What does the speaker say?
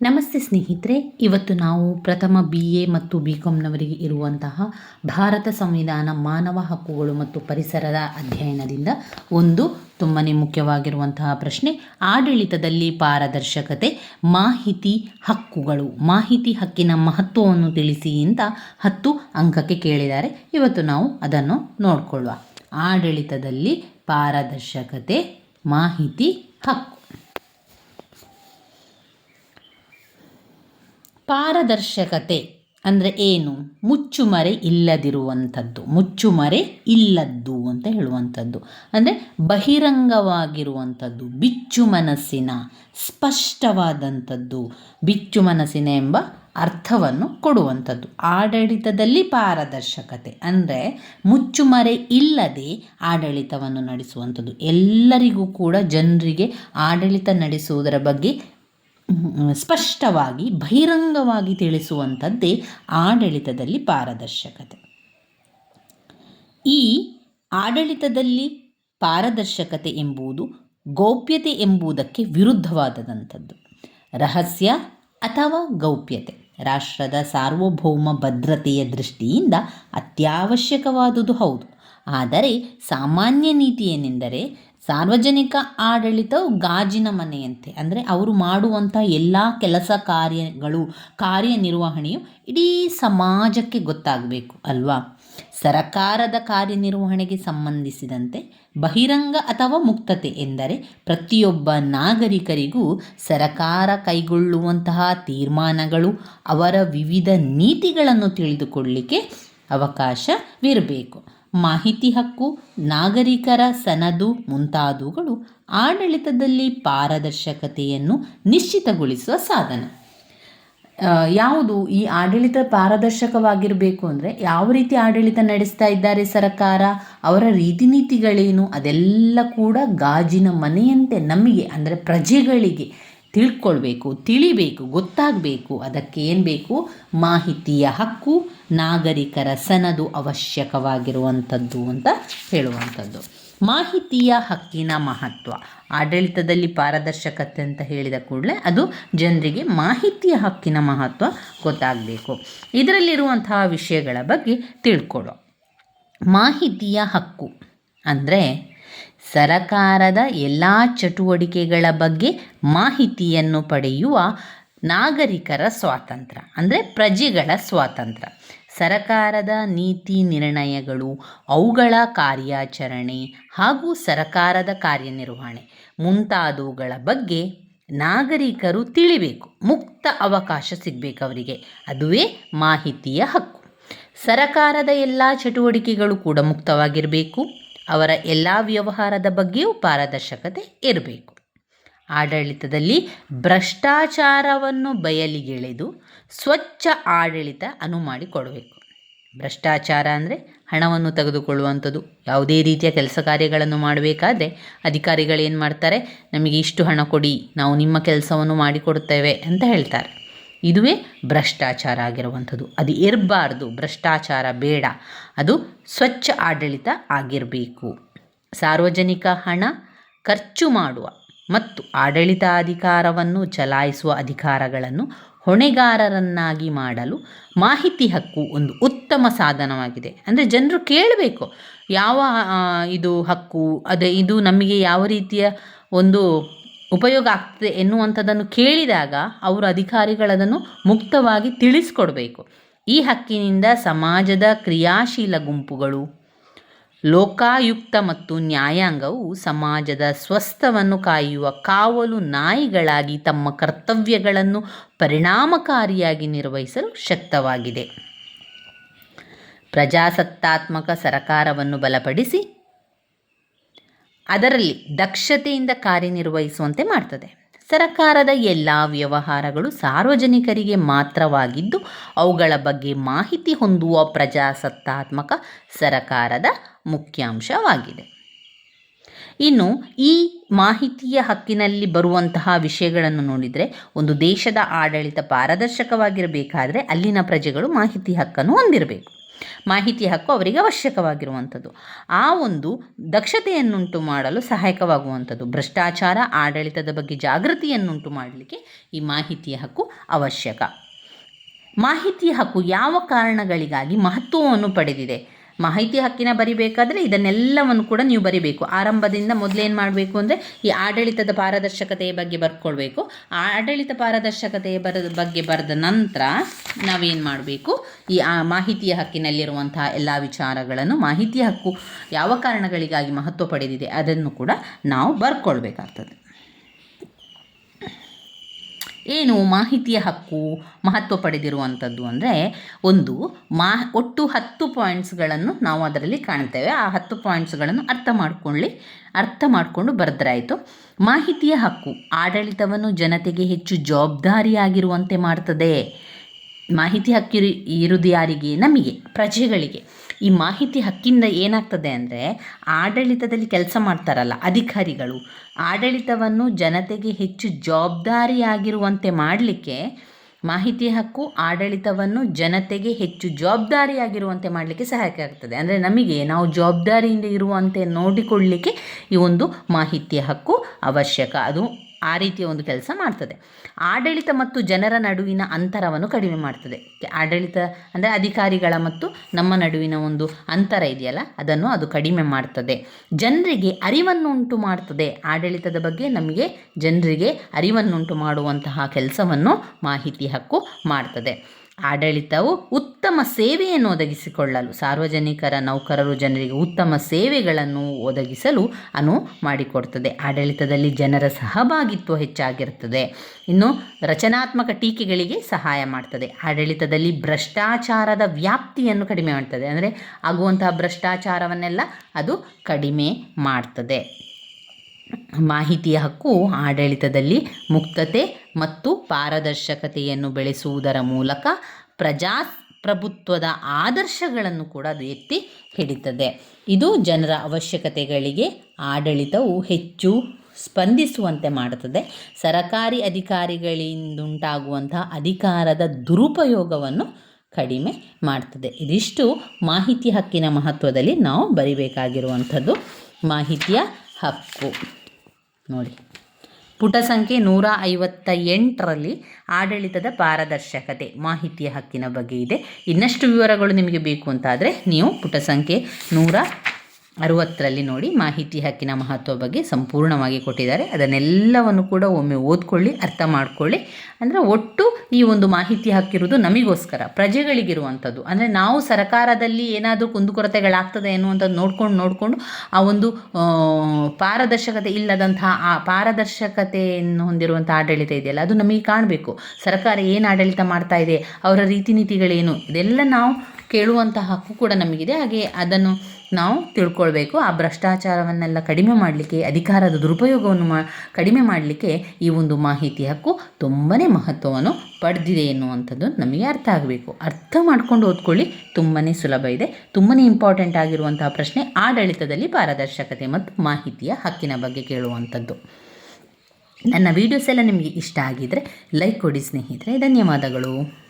ನಮಸ್ತೆ ಸ್ನೇಹಿತರೆ, ಇವತ್ತು ನಾವು ಪ್ರಥಮ ಬಿ ಎ ಮತ್ತು ಬಿ ಕಾಮ್ನವರಿಗೆ ಇರುವಂತಹ ಭಾರತ ಸಂವಿಧಾನ ಮಾನವ ಹಕ್ಕುಗಳು ಮತ್ತು ಪರಿಸರದ ಅಧ್ಯಯನದಿಂದ ಒಂದು ತುಂಬಾ ಮುಖ್ಯವಾಗಿರುವಂತಹ ಪ್ರಶ್ನೆ, ಆಡಳಿತದಲ್ಲಿ ಪಾರದರ್ಶಕತೆ, ಮಾಹಿತಿ ಹಕ್ಕುಗಳು, ಮಾಹಿತಿ ಹಕ್ಕಿನ ಮಹತ್ವವನ್ನು ತಿಳಿಸಿ ಅಂತ ಹತ್ತು ಅಂಕಕ್ಕೆ ಕೇಳಿದ್ದಾರೆ. ಇವತ್ತು ನಾವು ಅದನ್ನು ನೋಡಿಕೊಳ್ಳುವ. ಆಡಳಿತದಲ್ಲಿ ಪಾರದರ್ಶಕತೆ, ಮಾಹಿತಿ ಹಕ್ಕು. ಪಾರದರ್ಶಕತೆ ಅಂದರೆ ಏನು? ಮುಚ್ಚುಮರೆ ಇಲ್ಲದಿರುವಂಥದ್ದು. ಮುಚ್ಚುಮರೆ ಇಲ್ಲದ್ದು ಅಂತ ಹೇಳುವಂಥದ್ದು. ಅಂದರೆ ಬಹಿರಂಗವಾಗಿರುವಂಥದ್ದು. ಬಿಚ್ಚು ಮನಸ್ಸಿನ ಸ್ಪಷ್ಟವಾದಂಥದ್ದು. ಬಿಚ್ಚು ಮನಸ್ಸಿನ ಎಂಬ ಅರ್ಥವನ್ನು ಕೊಡುವಂಥದ್ದು. ಆಡಳಿತದಲ್ಲಿ ಪಾರದರ್ಶಕತೆ ಅಂದರೆ ಮುಚ್ಚುಮರೆ ಇಲ್ಲದೆ ಆಡಳಿತವನ್ನು ನಡೆಸುವಂಥದ್ದು. ಎಲ್ಲರಿಗೂ ಕೂಡ ಜನರಿಗೆ ಆಡಳಿತ ನಡೆಸುವುದರ ಬಗ್ಗೆ ಸ್ಪಷ್ಟವಾಗಿ, ಬಹಿರಂಗವಾಗಿ ತಿಳಿಸುವಂಥದ್ದೇ ಆಡಳಿತದಲ್ಲಿ ಪಾರದರ್ಶಕತೆ. ಈ ಆಡಳಿತದಲ್ಲಿ ಪಾರದರ್ಶಕತೆ ಎಂಬುದು ಗೌಪ್ಯತೆ ಎಂಬುದಕ್ಕೆ ವಿರುದ್ಧವಾದದಂಥದ್ದು. ರಹಸ್ಯ ಅಥವಾ ಗೌಪ್ಯತೆ. ರಾಷ್ಟ್ರದ ಸಾರ್ವಭೌಮ ಭದ್ರತೆಯ ದೃಷ್ಟಿಯಿಂದ ಅತ್ಯವಶ್ಯಕವಾದುದು ಹೌದು. ಆದರೆ ಸಾಮಾನ್ಯ ನೀತಿ ಏನೆಂದರೆ ಸಾರ್ವಜನಿಕ ಆಡಳಿತವು ಗಾಜಿನ ಮನೆಯಂತೆ. ಅಂದರೆ ಅವರು ಮಾಡುವಂಥ ಎಲ್ಲ ಕೆಲಸ ಕಾರ್ಯಗಳು, ಕಾರ್ಯನಿರ್ವಹಣೆಯು ಇಡೀ ಸಮಾಜಕ್ಕೆ ಗೊತ್ತಾಗಬೇಕು ಅಲ್ವಾ? ಸರಕಾರದ ಕಾರ್ಯನಿರ್ವಹಣೆಗೆ ಸಂಬಂಧಿಸಿದಂತೆ ಬಹಿರಂಗ ಅಥವಾ ಮುಕ್ತತೆ ಎಂದರೆ ಪ್ರತಿಯೊಬ್ಬ ನಾಗರಿಕರಿಗೂ ಸರಕಾರ ಕೈಗೊಳ್ಳುವಂತಹ ತೀರ್ಮಾನಗಳು, ಅವರ ವಿವಿಧ ನೀತಿಗಳನ್ನು ತಿಳಿದುಕೊಳ್ಳಲಿಕ್ಕೆ ಅವಕಾಶವಿರಬೇಕು. ಮಾಹಿತಿ ಹಕ್ಕು, ನಾಗರಿಕರ ಸನದು ಮುಂತಾದವುಗಳು ಆಡಳಿತದಲ್ಲಿ ಪಾರದರ್ಶಕತೆಯನ್ನು ನಿಶ್ಚಿತಗೊಳಿಸುವ ಸಾಧನ. ಯಾವುದು? ಈ ಆಡಳಿತ ಪಾರದರ್ಶಕವಾಗಿರಬೇಕು ಅಂದರೆ ಯಾವ ರೀತಿ ಆಡಳಿತ ನಡೆಸ್ತಾ ಇದ್ದಾರೆ ಸರ್ಕಾರ? ಅವರ ರೀತಿ ನೀತಿಗಳೇನು ಅದೆಲ್ಲ ಕೂಡ ಗಾಜಿನ ಮನೆಯಂತೆ ನಮಗೆ, ಅಂದರೆ ಪ್ರಜೆಗಳಿಗೆ ತಿಳ್ಕೊಳ್ಬೇಕು, ತಿಳಿಬೇಕು, ಗೊತ್ತಾಗಬೇಕು, ಅದಕ್ಕೆ ಏನು ಬೇಕು? ಮಾಹಿತಿಯ ಹಕ್ಕು ನಾಗರಿಕರ ಸನದು ಅವಶ್ಯಕವಾಗಿರುವಂಥದ್ದು ಅಂತ ಹೇಳುವಂಥದ್ದು. ಮಾಹಿತಿಯ ಹಕ್ಕಿನ ಮಹತ್ವ. ಆಡಳಿತದಲ್ಲಿ ಪಾರದರ್ಶಕತೆ ಅಂತ ಹೇಳಿದ ಕೂಡಲೇ ಅದು ಜನರಿಗೆ ಮಾಹಿತಿಯ ಹಕ್ಕಿನ ಮಹತ್ವ ಗೊತ್ತಾಗಬೇಕು. ಇದರಲ್ಲಿರುವಂತಹ ವಿಷಯಗಳ ಬಗ್ಗೆ ತಿಳ್ಕೊಳ್ಳೋ ಮಾಹಿತಿಯ ಹಕ್ಕು ಅಂದರೆ ಸರಕಾರದ ಎಲ್ಲ ಚಟುವಟಿಕೆಗಳ ಬಗ್ಗೆ ಮಾಹಿತಿಯನ್ನು ಪಡೆಯುವ ನಾಗರಿಕರ ಸ್ವಾತಂತ್ರ್ಯ ಅಂದರೆ ಪ್ರಜೆಗಳ ಸ್ವಾತಂತ್ರ್ಯ ಸರಕಾರದ ನೀತಿ ನಿರ್ಣಯಗಳು, ಅವುಗಳ ಕಾರ್ಯಾಚರಣೆ ಹಾಗೂ ಸರಕಾರದ ಕಾರ್ಯನಿರ್ವಹಣೆ ಮುಂತಾದವುಗಳ ಬಗ್ಗೆ ನಾಗರಿಕರು ತಿಳಿಬೇಕು. ಮುಕ್ತ ಅವಕಾಶ ಸಿಗಬೇಕು ಅವರಿಗೆ. ಅದುವೇ ಮಾಹಿತಿಯ ಹಕ್ಕು. ಸರಕಾರದ ಎಲ್ಲ ಚಟುವಟಿಕೆಗಳು ಕೂಡ ಮುಕ್ತವಾಗಿರಬೇಕು. ಅವರ ಎಲ್ಲ ವ್ಯವಹಾರದ ಬಗ್ಗೆಯೂ ಪಾರದರ್ಶಕತೆ ಇರಬೇಕು. ಆಡಳಿತದಲ್ಲಿ ಭ್ರಷ್ಟಾಚಾರವನ್ನು ಬಯಲಿಗೆಳೆದು ಸ್ವಚ್ಛ ಆಡಳಿತ ಅನುವು ಮಾಡಿಕೊಡಬೇಕು. ಭ್ರಷ್ಟಾಚಾರ ಅಂದರೆ ಹಣವನ್ನು ತೆಗೆದುಕೊಳ್ಳುವಂಥದ್ದು. ಯಾವುದೇ ರೀತಿಯ ಕೆಲಸ ಕಾರ್ಯಗಳನ್ನು ಮಾಡಬೇಕಾದ್ರೆ ಅಧಿಕಾರಿಗಳು ಏನು ಮಾಡ್ತಾರೆ? ನಮಗೆ ಇಷ್ಟು ಹಣ ಕೊಡಿ, ನಾವು ನಿಮ್ಮ ಕೆಲಸವನ್ನು ಮಾಡಿಕೊಡ್ತೇವೆ ಅಂತ ಹೇಳ್ತಾರೆ. ಇದುವೇ ಭ್ರಷ್ಟಾಚಾರ ಆಗಿರುವಂಥದ್ದು. ಅದು ಇರಬಾರ್ದು, ಭ್ರಷ್ಟಾಚಾರ ಬೇಡ. ಅದು ಸ್ವಚ್ಛ ಆಡಳಿತ ಆಗಿರಬೇಕು. ಸಾರ್ವಜನಿಕ ಹಣ ಖರ್ಚು ಮಾಡುವ ಮತ್ತು ಆಡಳಿತಾಧಿಕಾರವನ್ನು ಚಲಾಯಿಸುವ ಅಧಿಕಾರಗಳನ್ನು ಹೊಣೆಗಾರರನ್ನಾಗಿ ಮಾಡಲು ಮಾಹಿತಿ ಹಕ್ಕು ಒಂದು ಉತ್ತಮ ಸಾಧನವಾಗಿದೆ. ಅಂದರೆ ಜನರು ಕೇಳಬೇಕು, ಯಾವ ಇದು ಹಕ್ಕು, ಅದೇ, ಇದು ನಮಗೆ ಯಾವ ರೀತಿಯ ಒಂದು ಉಪಯೋಗ ಆಗ್ತದೆ ಎನ್ನುವಂಥದ್ದನ್ನು ಕೇಳಿದಾಗ ಅವರು ಅಧಿಕಾರಿಗಳದನ್ನು ಮುಕ್ತವಾಗಿ ತಿಳಿಸ್ಕೊಡ್ಬೇಕು. ಈ ಹಕ್ಕಿನಿಂದ ಸಮಾಜದ ಕ್ರಿಯಾಶೀಲ ಗುಂಪುಗಳು, ಲೋಕಾಯುಕ್ತ ಮತ್ತು ನ್ಯಾಯಾಂಗವು ಸಮಾಜದ ಸ್ವಸ್ಥವನ್ನು ಕಾಯುವ ಕಾವಲು ನಾಯಿಗಳಾಗಿ ತಮ್ಮ ಕರ್ತವ್ಯಗಳನ್ನು ಪರಿಣಾಮಕಾರಿಯಾಗಿ ನಿರ್ವಹಿಸಲು ಶಕ್ತವಾಗಿದೆ. ಪ್ರಜಾಸತ್ತಾತ್ಮಕ ಸರಕಾರವನ್ನು ಬಲಪಡಿಸಿ ಅದರಲ್ಲಿ ದಕ್ಷತೆಯಿಂದ ಕಾರ್ಯನಿರ್ವಹಿಸುವಂತೆ ಮಾಡ್ತದೆ. ಸರಕಾರದ ಎಲ್ಲ ವ್ಯವಹಾರಗಳು ಸಾರ್ವಜನಿಕರಿಗೆ ಮಾತ್ರವಾಗಿದ್ದು, ಅವುಗಳ ಬಗ್ಗೆ ಮಾಹಿತಿ ಹೊಂದುವ ಪ್ರಜಾಸತ್ತಾತ್ಮಕ ಸರಕಾರದ ಮುಖ್ಯಾಂಶವಾಗಿದೆ. ಇನ್ನು, ಈ ಮಾಹಿತಿಯ ಹಕ್ಕಿನಲ್ಲಿ ಬರುವಂತಹ ವಿಷಯಗಳನ್ನು ನೋಡಿದರೆ, ಒಂದು ದೇಶದ ಆಡಳಿತ ಪಾರದರ್ಶಕವಾಗಿರಬೇಕಾದರೆ ಅಲ್ಲಿನ ಪ್ರಜೆಗಳು ಮಾಹಿತಿ ಹಕ್ಕನ್ನು ಹೊಂದಿರಬೇಕು. ಮಾಹಿತಿಯ ಹಕ್ಕು ಅವರಿಗೆ ಅವಶ್ಯಕವಾಗಿರುವಂಥದ್ದು. ಆ ಒಂದು ದಕ್ಷತೆಯನ್ನುಂಟು ಮಾಡಲು ಸಹಾಯಕವಾಗುವಂಥದ್ದು. ಭ್ರಷ್ಟಾಚಾರ, ಆಡಳಿತದ ಬಗ್ಗೆ ಜಾಗೃತಿಯನ್ನುಂಟು ಮಾಡಲಿಕ್ಕೆ ಈ ಮಾಹಿತಿಯ ಹಕ್ಕು ಅವಶ್ಯಕ. ಮಾಹಿತಿಯ ಹಕ್ಕು ಯಾವ ಕಾರಣಗಳಿಗಾಗಿ ಮಹತ್ವವನ್ನು ಪಡೆದಿದೆ? ಮಾಹಿತಿ ಹಕ್ಕಿನ ಬರಿಬೇಕಾದ್ರೆ ಇದನ್ನೆಲ್ಲವನ್ನು ಕೂಡ ನೀವು ಬರಿಬೇಕು. ಆರಂಭದಿಂದ ಮೊದಲೇನು ಮಾಡಬೇಕು ಅಂದರೆ ಈ ಆಡಳಿತದ ಪಾರದರ್ಶಕತೆಯ ಬಗ್ಗೆ ಬರ್ಕೊಳ್ಬೇಕು. ಆಡಳಿತ ಪಾರದರ್ಶಕತೆಯ ಬರೆದ ಬಗ್ಗೆ ಬರೆದ ನಂತರ ನಾವೇನು ಮಾಡಬೇಕು? ಈ ಆ ಮಾಹಿತಿಯ ಹಕ್ಕಿನಲ್ಲಿರುವಂತಹ ಎಲ್ಲ ವಿಚಾರಗಳನ್ನು ಮಾಹಿತಿಯ ಹಕ್ಕು ಯಾವ ಕಾರಣಗಳಿಗಾಗಿ ಮಹತ್ವ ಪಡೆದಿದೆ ಅದನ್ನು ಕೂಡ ನಾವು ಬರ್ಕೊಳ್ಬೇಕಾಗ್ತದೆ. ಏನು ಮಾಹಿತಿಯ ಹಕ್ಕು ಮಹತ್ವ ಪಡೆದಿರುವಂಥದ್ದು ಅಂದರೆ ಒಂದು ಮಾ ಒಟ್ಟು ಹತ್ತು ಪಾಯಿಂಟ್ಸ್ಗಳನ್ನು ನಾವು ಅದರಲ್ಲಿ ಕಾಣ್ತೇವೆ. ಆ ಹತ್ತು ಪಾಯಿಂಟ್ಸ್ಗಳನ್ನು ಅರ್ಥ ಮಾಡ್ಕೊಳ್ಳಿ. ಅರ್ಥ ಮಾಡಿಕೊಂಡು ಬರೆದ್ರಾಯಿತು. ಮಾಹಿತಿಯ ಹಕ್ಕು ಆಡಳಿತವನ್ನು ಜನತೆಗೆ ಹೆಚ್ಚು ಜವಾಬ್ದಾರಿಯಾಗಿರುವಂತೆ ಮಾಡ್ತದೆ. ಮಾಹಿತಿ ಹಕ್ಕಿರು ಇರುವುದು ಯಾರಿಗೆ ನಮಗೆ, ಪ್ರಜೆಗಳಿಗೆ. ಈ ಮಾಹಿತಿ ಹಕ್ಕಿಂದ ಏನಾಗ್ತದೆ ಅಂದರೆ, ಆಡಳಿತದಲ್ಲಿ ಕೆಲಸ ಮಾಡ್ತಾರಲ್ಲ ಅಧಿಕಾರಿಗಳು, ಆಡಳಿತವನ್ನು ಜನತೆಗೆ ಹೆಚ್ಚು ಜವಾಬ್ದಾರಿಯಾಗಿರುವಂತೆ ಮಾಡಲಿಕ್ಕೆ, ಮಾಹಿತಿ ಹಕ್ಕು ಆಡಳಿತವನ್ನು ಜನತೆಗೆ ಹೆಚ್ಚು ಜವಾಬ್ದಾರಿಯಾಗಿರುವಂತೆ ಮಾಡಲಿಕ್ಕೆ ಸಹಾಯಕ ಆಗ್ತದೆ. ಅಂದರೆ ನಮಗೆ ನಾವು ಜವಾಬ್ದಾರಿಯಿಂದ ಇರುವಂತೆ ನೋಡಿಕೊಳ್ಳಲಿಕ್ಕೆ ಈ ಒಂದು ಮಾಹಿತಿ ಹಕ್ಕು ಅವಶ್ಯಕ. ಅದು ಆ ರೀತಿಯ ಒಂದು ಕೆಲಸ ಮಾಡ್ತದೆ. ಆಡಳಿತ ಮತ್ತು ಜನರ ನಡುವಿನ ಅಂತರವನ್ನು ಕಡಿಮೆ ಮಾಡ್ತದೆ. ಆಡಳಿತ ಅಂದರೆ ಅಧಿಕಾರಿಗಳ ಮತ್ತು ನಮ್ಮ ನಡುವಿನ ಒಂದು ಅಂತರ ಇದೆಯಲ್ಲ, ಅದನ್ನು ಅದು ಕಡಿಮೆ ಮಾಡ್ತದೆ. ಜನರಿಗೆ ಅರಿವನ್ನು ಉಂಟು ಮಾಡ್ತದೆ. ಆಡಳಿತದ ಬಗ್ಗೆ ನಮಗೆ ಜನರಿಗೆ ಅರಿವನ್ನುಂಟು ಮಾಡುವಂತಹ ಕೆಲಸವನ್ನು ಮಾಹಿತಿ ಹಕ್ಕು ಮಾಡ್ತದೆ. ಆಡಳಿತವು ಉತ್ತಮ ಸೇವೆಯನ್ನು ಒದಗಿಸಿಕೊಳ್ಳಲು, ಸಾರ್ವಜನಿಕರ ನೌಕರರು ಜನರಿಗೆ ಉತ್ತಮ ಸೇವೆಗಳನ್ನು ಒದಗಿಸಲು ಅನು ಮಾಡಿಕೊಡ್ತದೆ. ಆಡಳಿತದಲ್ಲಿ ಜನರ ಸಹಭಾಗಿತ್ವ ಹೆಚ್ಚಾಗಿರ್ತದೆ. ಇನ್ನು ರಚನಾತ್ಮಕ ಟೀಕೆಗಳಿಗೆ ಸಹಾಯ ಮಾಡ್ತದೆ. ಆಡಳಿತದಲ್ಲಿ ಭ್ರಷ್ಟಾಚಾರದ ವ್ಯಾಪ್ತಿಯನ್ನು ಕಡಿಮೆ ಮಾಡ್ತದೆ. ಅಂದರೆ ಆಗುವಂತಹ ಭ್ರಷ್ಟಾಚಾರವನ್ನೆಲ್ಲ ಅದು ಕಡಿಮೆ ಮಾಡ್ತದೆ. ಮಾಹಿತಿಯ ಹಕ್ಕು ಆಡಳಿತದಲ್ಲಿ ಮುಕ್ತತೆ ಮತ್ತು ಪಾರದರ್ಶಕತೆಯನ್ನು ಬೆಳೆಸುವುದರ ಮೂಲಕ ಪ್ರಜಾಪ್ರಭುತ್ವದ ಆದರ್ಶಗಳನ್ನು ಕೂಡ ಅದು ಎತ್ತಿ ಹಿಡಿತದೆ. ಇದು ಜನರ ಅವಶ್ಯಕತೆಗಳಿಗೆ ಆಡಳಿತವು ಹೆಚ್ಚು ಸ್ಪಂದಿಸುವಂತೆ ಮಾಡುತ್ತದೆ. ಸರಕಾರಿ ಅಧಿಕಾರಿಗಳಿಂದುಂಟಾಗುವಂತಹ ಅಧಿಕಾರದ ದುರುಪಯೋಗವನ್ನು ಕಡಿಮೆ ಮಾಡ್ತದೆ. ಇದಿಷ್ಟು ಮಾಹಿತಿ ಹಕ್ಕಿನ ಮಹತ್ವದಲ್ಲಿ ನಾವು ಬರಿಬೇಕಾಗಿರುವಂಥದ್ದು ಮಾಹಿತಿಯ ಹಕ್ಕು. ನೋಡಿ. ಪುಟ ಸಂಖ್ಯೆ ನೂರ ಐವತ್ತ ಎಂಟರಲ್ಲಿ ಆಡಳಿತದ ಪಾರದರ್ಶಕತೆ ಮಾಹಿತಿಯ ಹಕ್ಕಿನ ಬಗ್ಗೆ ಇದೆ. ಇನ್ನಷ್ಟು ವಿವರಗಳು ನಿಮಗೆ ಬೇಕು ಅಂತಾದರೆ ನೀವು ಪುಟ ಸಂಖ್ಯೆ ನೂರ ಅರುವತ್ತರಲ್ಲಿ ನೋಡಿ ಮಾಹಿತಿ ಹಕ್ಕಿನ ಮಹತ್ವ ಬಗ್ಗೆ ಸಂಪೂರ್ಣವಾಗಿ ಕೊಟ್ಟಿದ್ದಾರೆ. ಅದನ್ನೆಲ್ಲವನ್ನು ಕೂಡ ಒಮ್ಮೆ ಓದ್ಕೊಳ್ಳಿ, ಅರ್ಥ ಮಾಡ್ಕೊಳ್ಳಿ. ಅಂದರೆ ಒಟ್ಟು ಈ ಒಂದು ಮಾಹಿತಿ ಹಕ್ಕಿರುವುದು ನಮಗೋಸ್ಕರ, ಪ್ರಜೆಗಳಿಗಿರುವಂಥದ್ದು. ಅಂದರೆ ನಾವು ಸರ್ಕಾರದಲ್ಲಿ ಏನಾದರೂ ಕುಂದುಕೊರತೆಗಳಾಗ್ತದೆ ಎನ್ನುವಂಥದ್ದು ನೋಡ್ಕೊಂಡು, ನೋಡಿಕೊಂಡು ಆ ಒಂದು ಪಾರದರ್ಶಕತೆ ಇಲ್ಲದಂತಹ ಆ ಪಾರದರ್ಶಕತೆಯನ್ನು ಹೊಂದಿರುವಂಥ ಆಡಳಿತ ಇದೆಯಲ್ಲ, ಅದು ನಮಗೆ ಕಾಣಬೇಕು. ಸರ್ಕಾರ ಏನು ಆಡಳಿತ ಮಾಡ್ತಾ ಇದೆ, ಅವರ ರೀತಿ ನೀತಿಗಳೇನು ಇದೆಲ್ಲ ನಾವು ಕೇಳುವಂಥ ಹಕ್ಕು ಕೂಡ ನಮಗಿದೆ. ಹಾಗೆ ಅದನ್ನು ನಾವು ತಿಳ್ಕೊಳ್ಬೇಕು. ಆ ಭ್ರಷ್ಟಾಚಾರವನ್ನೆಲ್ಲ ಕಡಿಮೆ ಮಾಡಲಿಕ್ಕೆ, ಅಧಿಕಾರದ ದುರುಪಯೋಗವನ್ನು ಮಾ, ಕಡಿಮೆ ಮಾಡಲಿಕ್ಕೆ ಈ ಒಂದು ಮಾಹಿತಿ ಹಕ್ಕು ತುಂಬಾ ಮಹತ್ವವನ್ನು ಪಡೆದಿದೆ ಎನ್ನುವಂಥದ್ದು ನಮಗೆ ಅರ್ಥ ಆಗಬೇಕು. ಅರ್ಥ ಮಾಡ್ಕೊಂಡು ಓದ್ಕೊಳ್ಳಿ ತುಂಬಾ ಸುಲಭ ಇದೆ. ತುಂಬಾ ಇಂಪಾರ್ಟೆಂಟ್ ಆಗಿರುವಂತಹ ಪ್ರಶ್ನೆ ಆಡಳಿತದಲ್ಲಿ ಪಾರದರ್ಶಕತೆ ಮತ್ತು ಮಾಹಿತಿಯ ಹಕ್ಕಿನ ಬಗ್ಗೆ ಕೇಳುವಂಥದ್ದು. ನನ್ನ ವೀಡಿಯೋಸ್ ಎಲ್ಲ ನಿಮಗೆ ಇಷ್ಟ ಆಗಿದ್ದರೆ ಲೈಕ್ ಕೊಡಿ ಸ್ನೇಹಿತರೆ. ಧನ್ಯವಾದಗಳು.